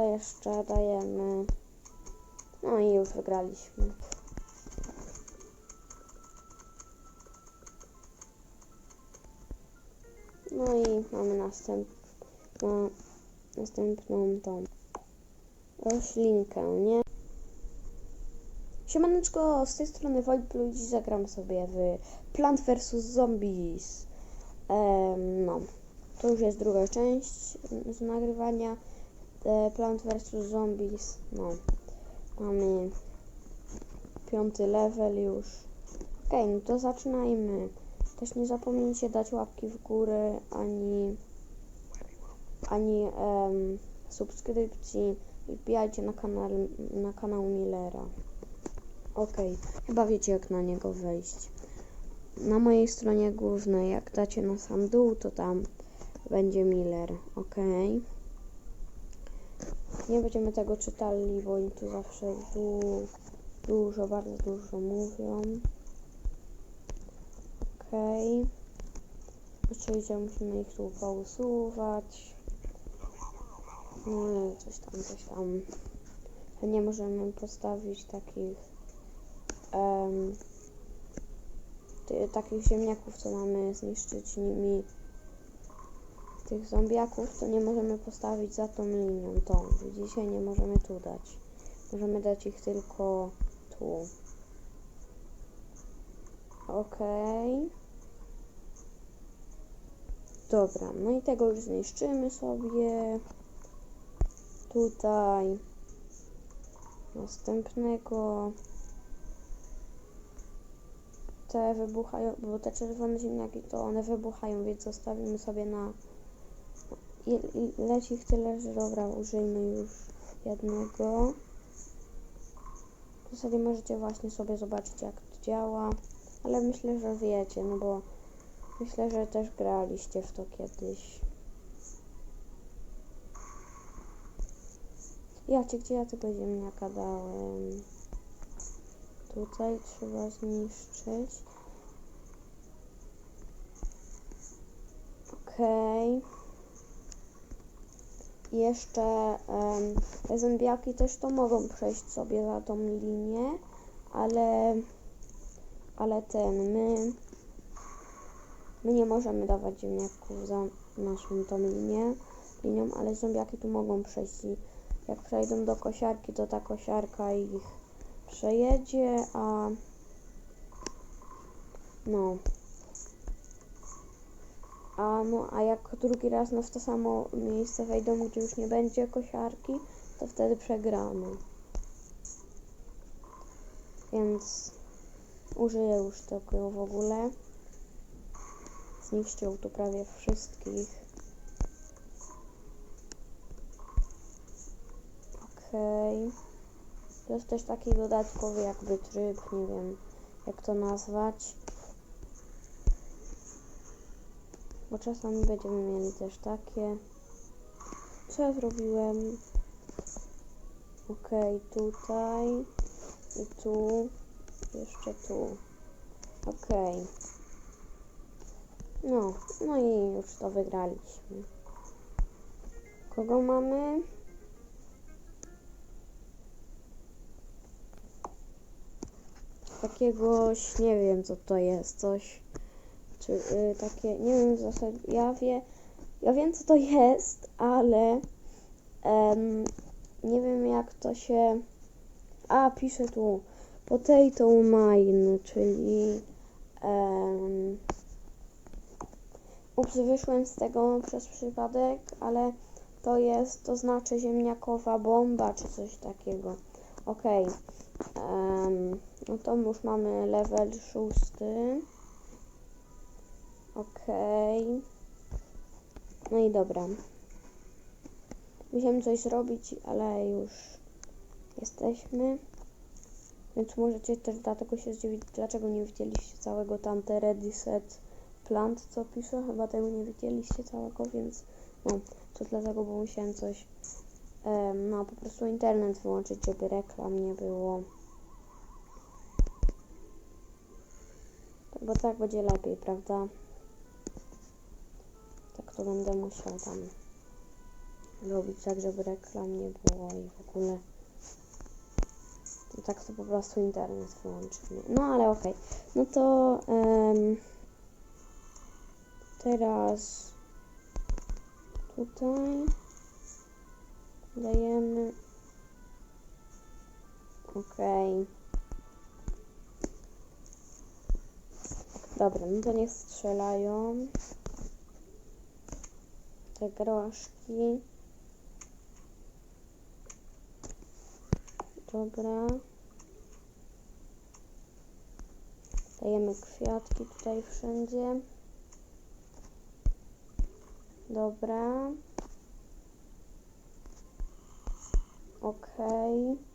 Tutaj jeszcze dajemy. No i już wygraliśmy. No i mamy następną, następną tą roślinkę, nie? Siemaneczko, z tej strony Wojtblue, dziś zagram sobie w Plant vs Zombies. Em, no, to już jest druga część z nagrywania e, Plant vs Zombies. No, mamy piąty level już. Okej, no to zaczynajmy. Też nie zapomnijcie dać łapki w górę, ani ani subskrypcji i wbijajcie na kanał, na kanał Millera. Okej, chyba wiecie jak na niego wejść. Na mojej stronie głównej, jak dacie na sam dół, to tam będzie Miller, okej. Nie będziemy tego czytali, bo oni tu zawsze du dużo, bardzo dużo mówią. Okej. Oczywiście musimy ich tu pousuwać. No, coś tam, coś tam. Nie możemy postawić takich ty, takich ziemniaków, co mamy zniszczyć nimi tych zombiaków, to nie możemy postawić za tą linią, tą. Widzicie, nie możemy tu dać. Możemy dać ich tylko tu. Okej. Dobra, no i tego już zniszczymy sobie. Tutaj. Następnego. Te wybuchają, bo te czerwone ziemniaki to one wybuchają, więc zostawimy sobie na... Leci ich tyle, że dobra, użyjmy już jednego. W zasadzie możecie właśnie sobie zobaczyć jak to działa, ale myślę, że wiecie, no bo myślę, że też graliście w to kiedyś. Jacie, gdzie ja tego ziemniaka dałem? Tutaj trzeba zniszczyć. Okej. Jeszcze te zębiaki też to mogą przejść sobie za tą linię, ale ale ten my my nie możemy dawać ziemniaków za naszą tą linię, linią, ale zombiaki tu mogą przejść i jak przejdą do kosiarki, to ta kosiarka ich przejedzie, a no. A no, a jak drugi raz no w to samo miejsce wejdą, gdzie już nie będzie kosiarki, to wtedy przegramy. Więc użyję już tego w ogóle. Zniszczył tu prawie wszystkich. Okej. To jest też taki dodatkowy jakby tryb, nie wiem jak to nazwać. Bo czasami będziemy mieli też takie. Co ja zrobiłem? Okej, tutaj i tu, jeszcze tu. Okej. No, no i już to wygraliśmy. Kogo mamy? Takiegoś, nie wiem co to jest, coś, czy y, takie, nie wiem w zasadzie, ja wie, ja wiem co to jest, ale em, nie wiem jak to się, a piszę tu, potato mine, czyli em, ups, wyszłem z tego przez przypadek, ale to jest, to znaczy ziemniakowa bomba, czy coś takiego. Okej. Em, no to już mamy level szósty. Okej. No i dobra. Musiałem coś zrobić, ale już jesteśmy. Więc możecie też dlatego się zdziwić, dlaczego nie widzieliście całego tamte ready set plant, co piszę. Chyba tego nie widzieliście całego, więc no, to dlatego, bo musiałem coś em, no po prostu internet wyłączyć, żeby reklam nie było. Bo tak będzie lepiej, prawda? To będę musiał tam robić tak, żeby reklam nie było i w ogóle. Tak to po prostu internet wyłączymy. No ale okej. No to em, teraz tutaj dajemy okej. Dobra, no to niech strzelają te groszki. Dobra. Dajemy kwiatki tutaj wszędzie. Dobra. Okej. No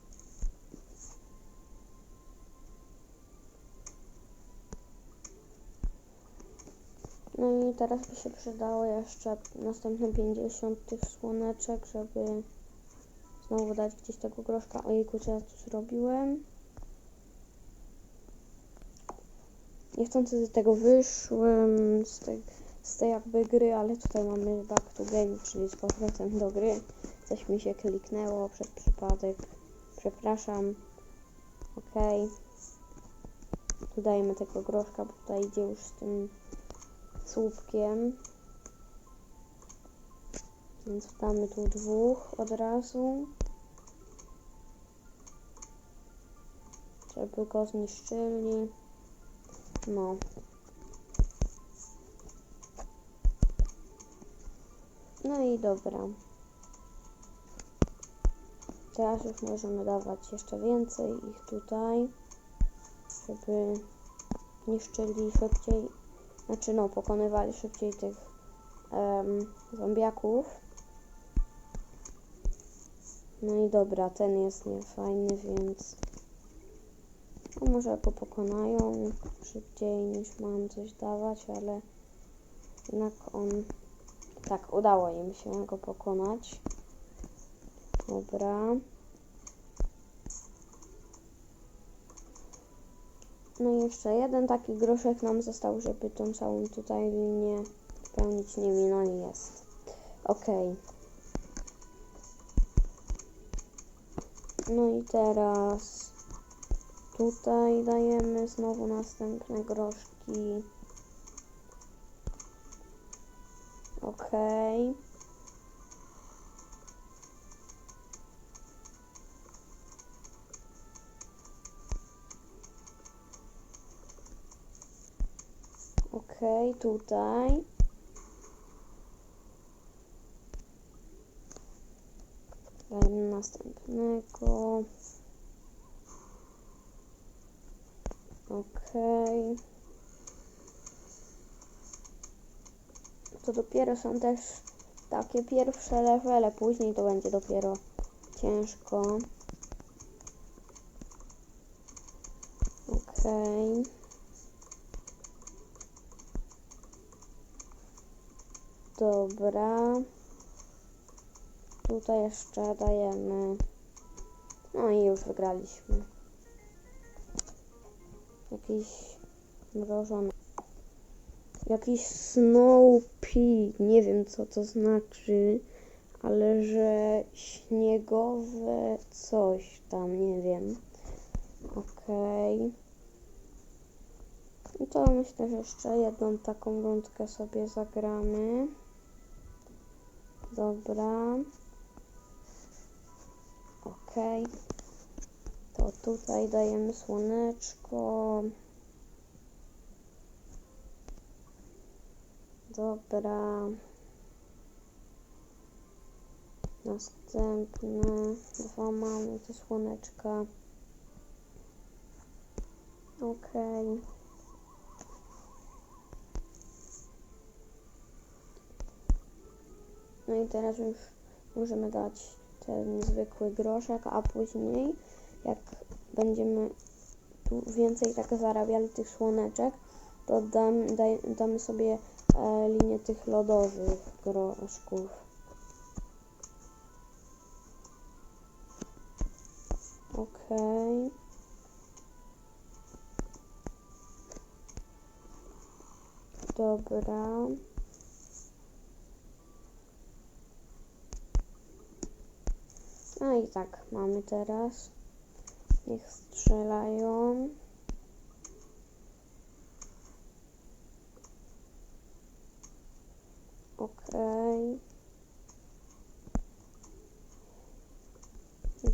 i teraz by się przydało jeszcze następne 50 tych słoneczek, żeby znowu dać gdzieś tego groszka. Ojejku, co ja tu zrobiłem? Niechcący z tego wyszłem, z tej, z tej jakby gry, ale tutaj mamy back to game, czyli z powrotem do gry. Coś mi się kliknęło przez przypadek. Przepraszam. Okej. Tu dajemy tego groszka, bo tutaj idzie już z tym słupkiem. Więc damy tu dwóch od razu. Żeby go zniszczyli. No. No i dobra. Teraz już możemy dawać jeszcze więcej ich tutaj, żeby niszczyli szybciej, znaczy no, pokonywali szybciej tych um, zombiaków. No i dobra, ten jest niefajny, więc no może go pokonają szybciej niż mam coś dawać, ale jednak on, tak, udało im się go pokonać. Dobra. No i jeszcze jeden taki groszek nam został, żeby tą całą tutaj linię spełnić nimi. No i jest. Ok. No i teraz tutaj dajemy znowu następne groszki. Okej. Okay. Okej, okay, tutaj. Następnego. Okej. Okay. To dopiero są też takie pierwsze levele, później to będzie dopiero ciężko. Okej. Okay. Dobra. Tutaj jeszcze dajemy. No i już wygraliśmy. Jakiś mrożony. Jakiś snow pea. Nie wiem co to znaczy, ale że śniegowe coś tam, nie wiem. Okej. Okay. I to myślę, że jeszcze jedną taką rundkę sobie zagramy. Dobra. Ok. To tutaj dajemy słoneczko. Dobra. Następne dwa mamy te słoneczka. Okej. Okay. No i teraz już możemy dać ten zwykły groszek, a później jak będziemy tu więcej tak zarabiali tych słoneczek, to dam, daj, damy sobie e, linię tych lodowych groszków. Okej. Okay. Dobra. No i tak, mamy teraz. Niech strzelają. Okej.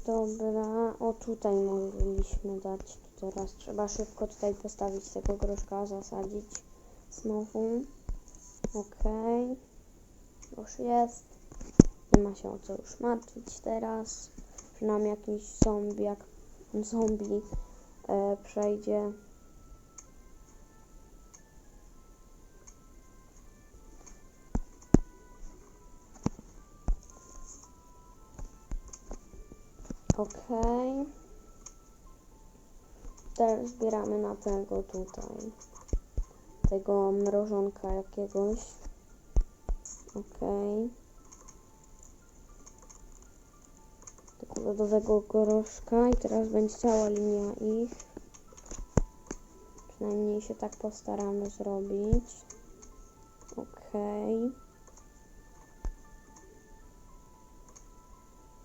Dobra, o tutaj mogliśmy dać. Teraz trzeba szybko tutaj postawić tego groszka, zasadzić znowu. Okej. Już jest. Nie ma się o co już martwić teraz. Że nam jakiś zombie, jak zombie e, przejdzie. Okej. Teraz zbieramy na tego tutaj. Tego mrożonka jakiegoś. Okej. Tego lodowego goroszka i teraz będzie cała linia ich. Przynajmniej się tak postaramy zrobić. Okej.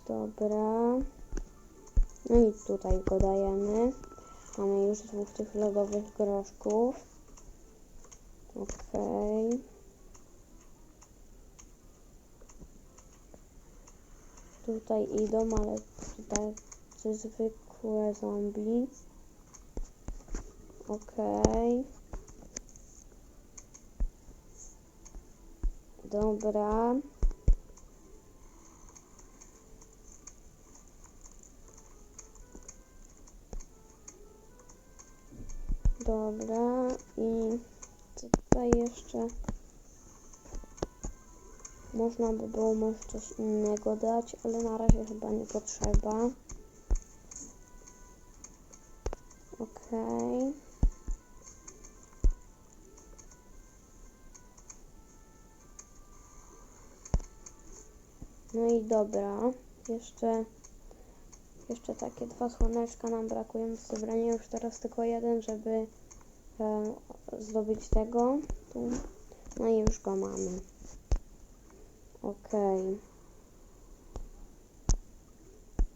Dobra. No i tutaj go dajemy. Mamy już dwóch tych lodowych groszków. Okej. Tutaj idą, ale tutaj zwykłe zombie. Okej. Dobra. Dobra i tutaj jeszcze można by było może coś innego dać, ale na razie chyba nie potrzeba. Okej. No i dobra, jeszcze jeszcze takie dwa słoneczka nam brakują do zebrania, już teraz tylko jeden, żeby e, zdobyć tego. Tu. No i już go mamy. Okej.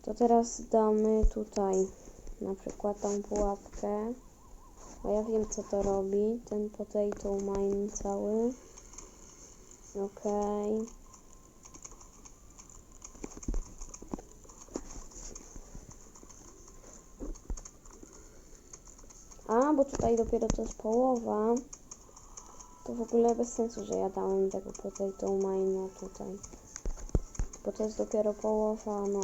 To teraz damy tutaj na przykład tą pułapkę. Bo ja wiem co to robi. Ten potato mine cały. Okej. A, bo tutaj dopiero to jest połowa. To w ogóle bez sensu, że ja dałem tego potato mine tutaj. Bo to jest dopiero połowa, no.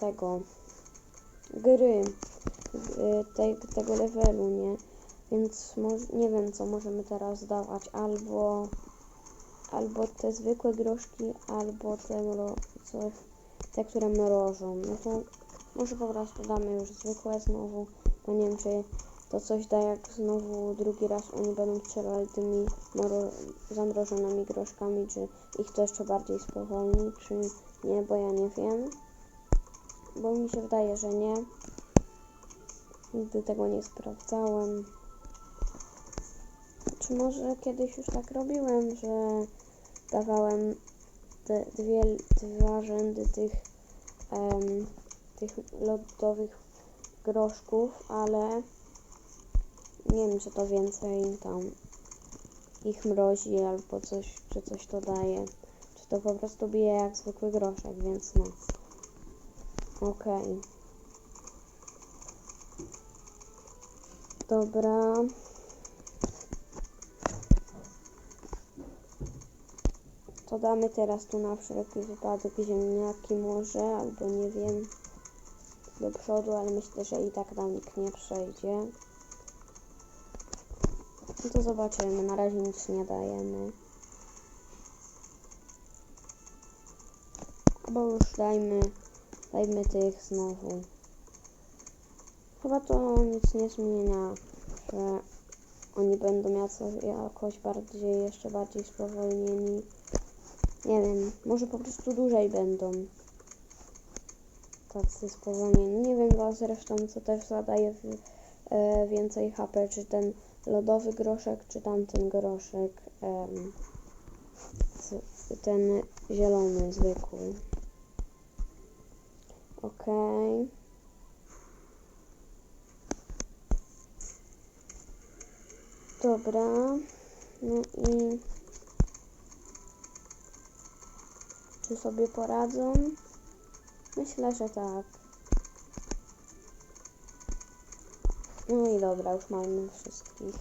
Tego. Gry. Te, tego levelu, nie? Więc nie wiem, co możemy teraz dawać. Albo albo te zwykłe groszki, albo te, co, te które mrożą. No to może po prostu damy już zwykłe znowu, bo nie wiem, czy to coś da, jak znowu drugi raz oni będą strzelali tymi mro- zamrożonymi groszkami, czy ich to jeszcze bardziej spowolni, czy nie, bo ja nie wiem. Bo mi się wydaje, że nie. Nigdy tego nie sprawdzałem. Czy może kiedyś już tak robiłem, że dawałem te dwie, dwa rzędy tych, tych lodowych groszków, ale nie wiem, czy to więcej tam ich mrozi albo coś, czy coś to daje. Czy to po prostu bije jak zwykły groszek, więc no. Okej. Dobra. To damy teraz tu na wszelki wypadek ziemniaki może, albo nie wiem, do przodu, ale myślę, że i tak tam nikt nie przejdzie. No to zobaczymy, na razie nic nie dajemy. Albo już dajmy, dajmy tych znowu. Chyba to nic nie zmienia, że oni będą jakoś bardziej, jeszcze bardziej spowolnieni. Nie wiem, może po prostu dłużej będą tacy spowolnieni. Nie wiem dla zresztą, co też zadaje w, e, więcej HP, czy ten lodowy groszek, czy tamten groszek. ten zielony, zwykły. Okej. Dobra. No i czy sobie poradzą? Myślę, że tak. No i dobra, już mamy wszystkich.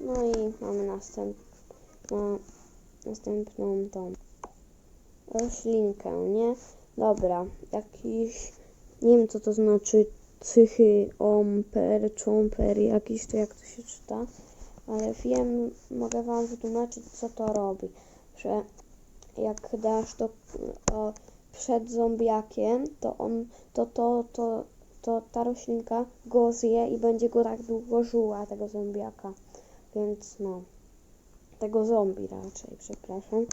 No i mamy następną, następną tą roślinkę, nie? Dobra, jakiś, nie wiem co to znaczy, cychy, omper, czomper, jakiś to jak to się czyta, ale wiem, mogę Wam wytłumaczyć co to robi, że jak dasz to o, przed zombiakiem, to on, to, to, to, to ta roślinka go zje i będzie go tak długo żuła, tego zombiaka, więc no, tego zombie raczej, przepraszam.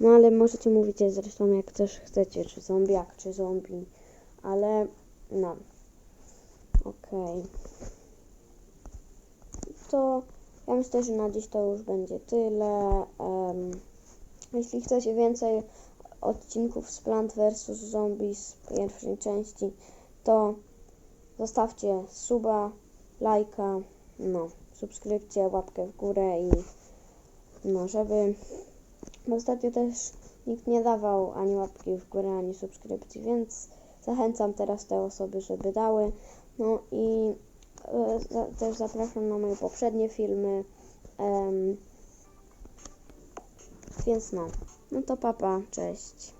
No ale możecie mówić zresztą jak też chcecie, czy zombiak, czy zombie, ale no, okej. To ja myślę, że na dziś to już będzie tyle. Em, jeśli chcecie więcej odcinków z Plant vs. Zombies pierwszej części, to zostawcie suba, lajka, no, subskrypcję, łapkę w górę i no, żeby bo ostatnio też nikt nie dawał ani łapki w górę, ani subskrypcji, więc zachęcam teraz te osoby, żeby dały. No i e, za, też zapraszam na moje poprzednie filmy. em, więc no, no to papa, cześć.